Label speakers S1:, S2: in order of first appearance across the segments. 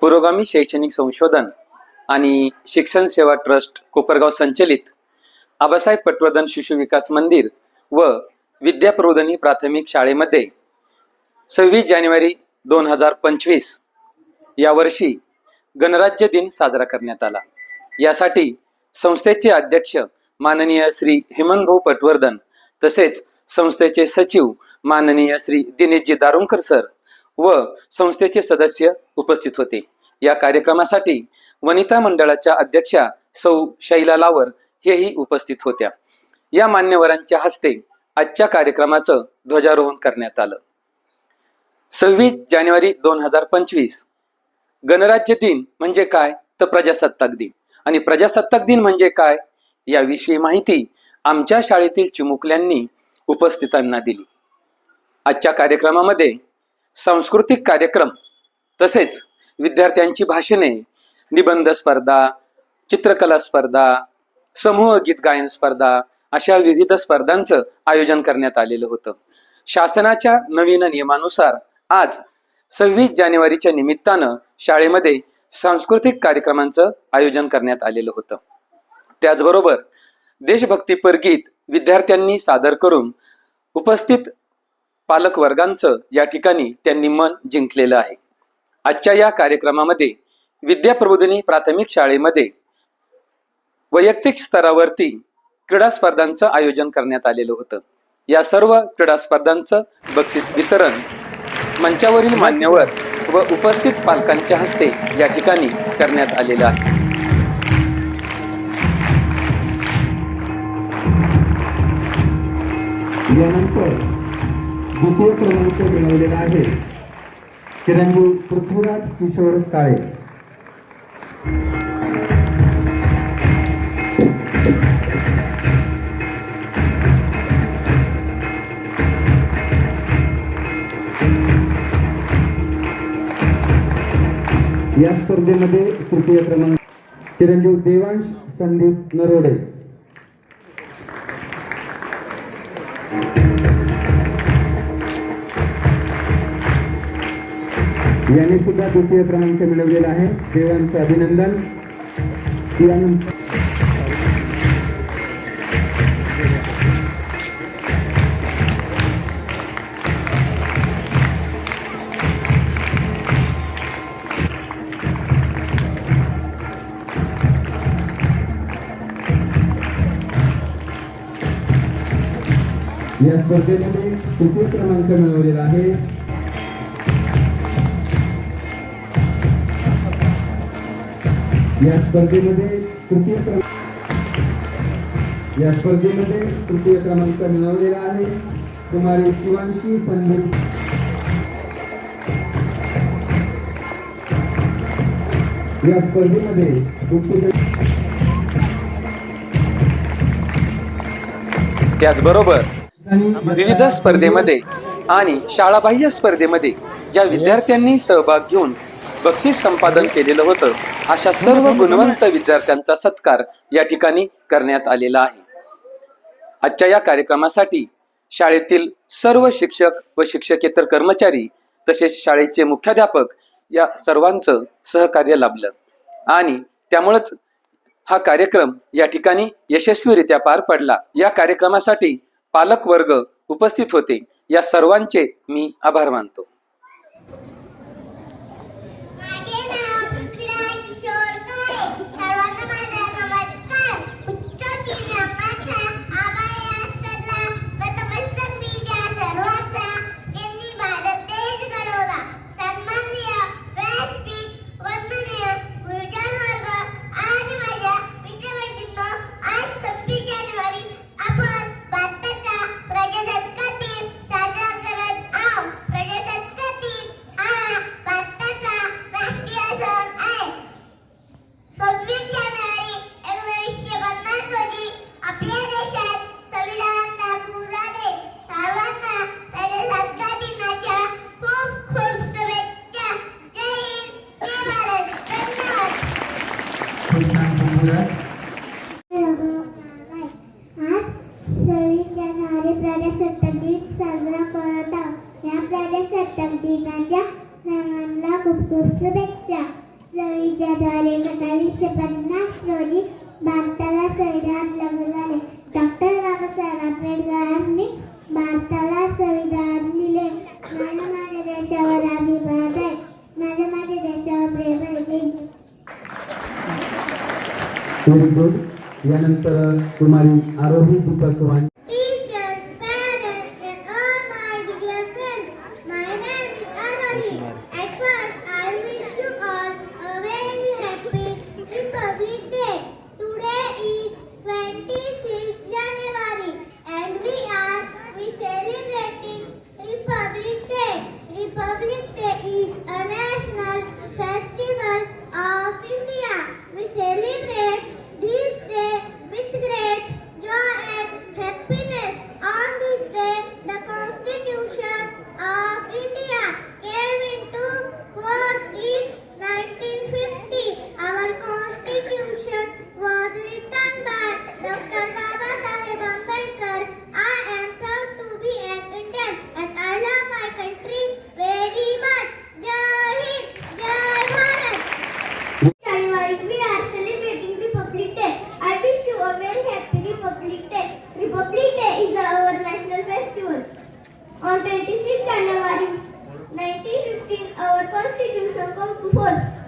S1: पुरोगामी शैक्षणिक संशोधन आणि शिक्षण सेवा ट्रस्ट कोपरगाव संचलित आबासाहेब पटवर्धन शिशु विकास मंदिर व विद्याप्रबोधनी प्राथमिक शाळेमध्ये सव्वीस जानेवारी दोन हजार पंचवीस या वर्षी गणराज्य दिन साजरा करण्यात आला. यासाठी संस्थेचे अध्यक्ष माननीय श्री हेमंतभाऊ पटवर्धन तसेच संस्थेचे सचिव माननीय श्री दिनेशजी दारुंकर सर व संस्थेचे सदस्य उपस्थित होते. या कार्यक्रमासाठी वनिता मंडळाच्या अध्यक्षा सौ शैला लावर हेही उपस्थित होत्या. या मान्यवरांच्या हस्ते आजच्या कार्यक्रमाचं ध्वजारोहण करण्यात आलं. सव्वीस जानेवारी दोन हजार पंचवीस. गणराज्य दिन म्हणजे काय? तर प्रजासत्ताक दिन. आणि प्रजासत्ताक दिन म्हणजे काय? याविषयी माहिती आमच्या शाळेतील चिमुकल्यांनी उपस्थितांना दिली. आजच्या कार्यक्रमामध्ये सांस्कृतिक कार्यक्रम तसेच विद्यार्थ्यांची भाषणे निबंध स्पर्धा चित्रकला स्पर्धा समूह गीत गायन स्पर्धा अशा विविध स्पर्धांचं आयोजन करण्यात आलेलं होतं. शासनाच्या नवीन नियमानुसार आज सव्वीस जानेवारीच्या निमित्तानं शाळेमध्ये सांस्कृतिक कार्यक्रमांचं आयोजन करण्यात आलेलं होतं. त्याचबरोबर देशभक्तीपर गीत विद्यार्थ्यांनी सादर करून उपस्थित पालक वर्गांचं या ठिकाणी त्यांनी मन जिंकलेलं आहे. आजच्या या कार्यक्रमामध्ये विद्या प्रबोधिनी प्राथमिक शाळेमध्ये वैयक्तिक स्तरावरती क्रीडा स्पर्धांचं आयोजन करण्यात आलेलं होतं. या सर्व क्रीडा स्पर्धांचं बक्षीस वितरण मंचावरील मान्यवर व उपस्थित पालकांच्या हस्ते या ठिकाणी करण्यात आलेलं आहे.
S2: यानंतर द्वितीय क्रमांक मिळवलेला आहे. चिरंजीव पृथ्वीराज किशोर काळे. या स्पर्धेमध्ये तृतीय क्रमांक चिरंजीव देवांश संदीप नरोडे. यांनी सुद्धा द्वितीय क्रमांक मिळवलेला आहे. देवांचं अभिनंदन. या स्पर्धेमध्ये तृतीय क्रमांक मिळवलेला आहे. या स्पर्धेमध्ये तृतीय क्रमांक या स्पर्धेमध्ये तृतीय क्रमांक मिळवलेला आहे. कुमारी शिवांशी संदीप या स्पर्धेमध्ये
S1: त्याचबरोबर विविध स्पर्धेमध्ये आणि शाळाबाह्य स्पर्धेमध्ये ज्या विद्यार्थ्यांनी सहभाग घेऊन बक्षीस संपादन केलेलं होतं. अशा सर्व गुणवंत विद्यार्थ्यांचा सत्कार या ठिकाणी करण्यात आलेला आहे. आजच्या या कार्यक्रमासाठी शाळेतील सर्व शिक्षक व शिक्षकेतर कर्मचारी तसेच शाळेचे मुख्याध्यापक या सर्वांचं सहकार्य लाभलं. आणि त्यामुळंच हा कार्यक्रम या ठिकाणी यशस्वीरित्या पार पडला. या कार्यक्रमासाठी पालक वर्ग उपस्थित होते. या सर्वांचे मी आभार मानतो.
S3: tiene प्रथम दिनाच्या सामानला खूप खूप शुभेच्छा चवीच्या द्वारे पन्नास रोजी भारताला संविधान लागू झाले डॉक्टर बाबासाहेब भारताला संविधान दिले माझ्या माझ्या देशावर अभिमान आहे माझ्या माझ्या देशावर प्रेम आहे
S2: यानंतर कुमारी आरोही दीपक वाणी
S3: At first, I wish you all a very happy Republic Day. Today is 26 January and we are we celebrating Republic Day. Republic Day is a national festival of India. We celebrate fuerza.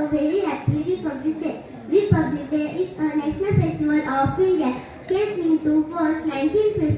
S3: so very happy Republic Day. Republic Day is a national festival of India. Came into force 1950.